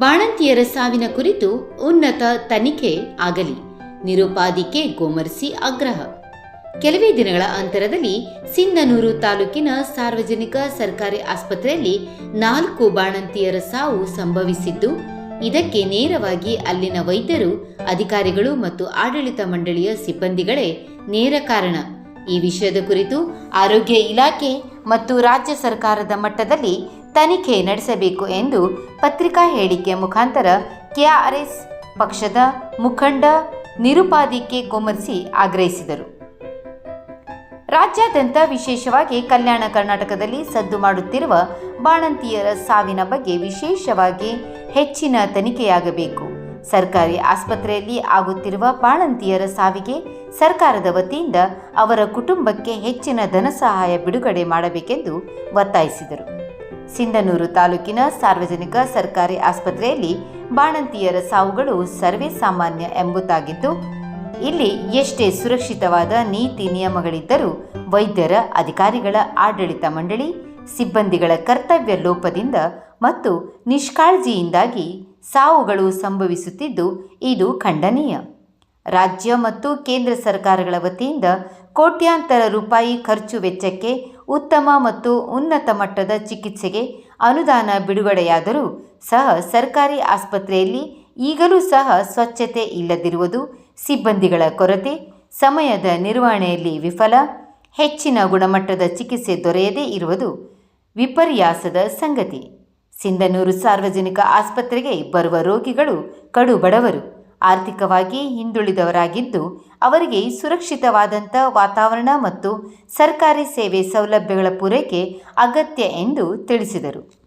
ಬಾಣಂತಿಯರ ಸಾವಿನ ಕುರಿತು ಉನ್ನತ ತನಿಖೆ ಆಗಲಿ. ನಿರುಪಾದಿಕೆ ಗೋಮರ್ಸಿ ಆಗ್ರಹ. ಕೆಲವೇ ದಿನಗಳ ಅಂತರದಲ್ಲಿ ಸಿಂಧನೂರು ತಾಲೂಕಿನ ಸಾರ್ವಜನಿಕ ಸರ್ಕಾರಿ ಆಸ್ಪತ್ರೆಯಲ್ಲಿ ನಾಲ್ಕು ಬಾಣಂತಿಯರ ಸಾವು ಸಂಭವಿಸಿದ್ದು, ಇದಕ್ಕೆ ನೇರವಾಗಿ ಅಲ್ಲಿನ ವೈದ್ಯರು, ಅಧಿಕಾರಿಗಳು ಮತ್ತು ಆಡಳಿತ ಮಂಡಳಿಯ ಸಿಬ್ಬಂದಿಗಳೇ ನೇರ ಕಾರಣ. ಈ ವಿಷಯದ ಕುರಿತು ಆರೋಗ್ಯ ಇಲಾಖೆ ಮತ್ತು ರಾಜ್ಯ ಸರ್ಕಾರದ ಮಟ್ಟದಲ್ಲಿ ತನಿಖೆ ನಡೆಸಬೇಕು ಎಂದು ಪತ್ರಿಕಾ ಹೇಳಿಕೆ ಮುಖಾಂತರ ಕೆಆರ್ಎಸ್ ಪಕ್ಷದ ಮುಖಂಡ ನಿರುಪಾದಿಕೆ ಕೊಮರ್ಸಿ ಆಗ್ರಹಿಸಿದರು. ರಾಜ್ಯಾದ್ಯಂತ ವಿಶೇಷವಾಗಿ ಕಲ್ಯಾಣ ಕರ್ನಾಟಕದಲ್ಲಿ ಸದ್ದು ಮಾಡುತ್ತಿರುವ ಬಾಣಂತಿಯರ ಸಾವಿನ ಬಗ್ಗೆ ವಿಶೇಷವಾಗಿ ಹೆಚ್ಚಿನ ತನಿಖೆಯಾಗಬೇಕು. ಸರ್ಕಾರಿ ಆಸ್ಪತ್ರೆಯಲ್ಲಿ ಆಗುತ್ತಿರುವ ಬಾಣಂತಿಯರ ಸಾವಿಗೆ ಸರ್ಕಾರದ ವತಿಯಿಂದ ಅವರ ಕುಟುಂಬಕ್ಕೆ ಹೆಚ್ಚಿನ ಧನ ಸಹಾಯ ಬಿಡುಗಡೆ ಮಾಡಬೇಕೆಂದು ಒತ್ತಾಯಿಸಿದರು. ಸಿಂಧನೂರು ತಾಲೂಕಿನ ಸಾರ್ವಜನಿಕ ಸರ್ಕಾರಿ ಆಸ್ಪತ್ರೆಯಲ್ಲಿ ಬಾಣಂತಿಯರ ಸಾವುಗಳು ಸರ್ವೇ ಸಾಮಾನ್ಯ ಎಂಬುದಾಗಿದ್ದು, ಇಲ್ಲಿ ಎಷ್ಟೇ ಸುರಕ್ಷಿತವಾದ ನೀತಿ ನಿಯಮಗಳಿದ್ದರೂ ವೈದ್ಯರ, ಅಧಿಕಾರಿಗಳ ಆಡಳಿತ ಮಂಡಳಿ, ಸಿಬ್ಬಂದಿಗಳ ಕರ್ತವ್ಯ ಲೋಪದಿಂದ ಮತ್ತು ನಿಷ್ಕಾಳಜಿಯಿಂದಾಗಿ ಸಾವುಗಳು ಸಂಭವಿಸುತ್ತಿದ್ದು, ಇದು ಖಂಡನೀಯ. ರಾಜ್ಯ ಮತ್ತು ಕೇಂದ್ರ ಸರ್ಕಾರಗಳ ವತಿಯಿಂದ ಕೋಟ್ಯಾಂತರ ರೂಪಾಯಿ ಖರ್ಚು ವೆಚ್ಚಕ್ಕೆ ಉತ್ತಮ ಮತ್ತು ಉನ್ನತ ಮಟ್ಟದ ಚಿಕಿತ್ಸೆಗೆ ಅನುದಾನ ಬಿಡುಗಡೆಯಾದರೂ ಸಹ ಸರ್ಕಾರಿ ಆಸ್ಪತ್ರೆಯಲ್ಲಿ ಈಗಲೂ ಸಹ ಸ್ವಚ್ಛತೆ ಇಲ್ಲದಿರುವುದು ಸಿಬ್ಬಂದಿಗಳ ಕೊರತೆ. ಸಮಯದ ನಿರ್ವಹಣೆಯಲ್ಲಿ ವಿಫಲ. ಹೆಚ್ಚಿನ ಗುಣಮಟ್ಟದ ಚಿಕಿತ್ಸೆ ದೊರೆಯದೇ ಇರುವುದು ವಿಪರ್ಯಾಸದ ಸಂಗತಿ. ಸಿಂಧನೂರು ಸಾರ್ವಜನಿಕ ಆಸ್ಪತ್ರೆಗೆ ಬರುವ ರೋಗಿಗಳು ಕಡು ಬಡವರು ಆರ್ಥಿಕವಾಗಿ ಹಿಂದುಳಿದವರಾಗಿದ್ದು ಅವರಿಗೆ ಸುರಕ್ಷಿತವಾದಂಥ ವಾತಾವರಣ ಮತ್ತು ಸರ್ಕಾರಿ ಸೇವೆ ಸೌಲಭ್ಯಗಳ ಪೂರೈಕೆ ಅಗತ್ಯ ಎಂದು ತಿಳಿಸಿದರು.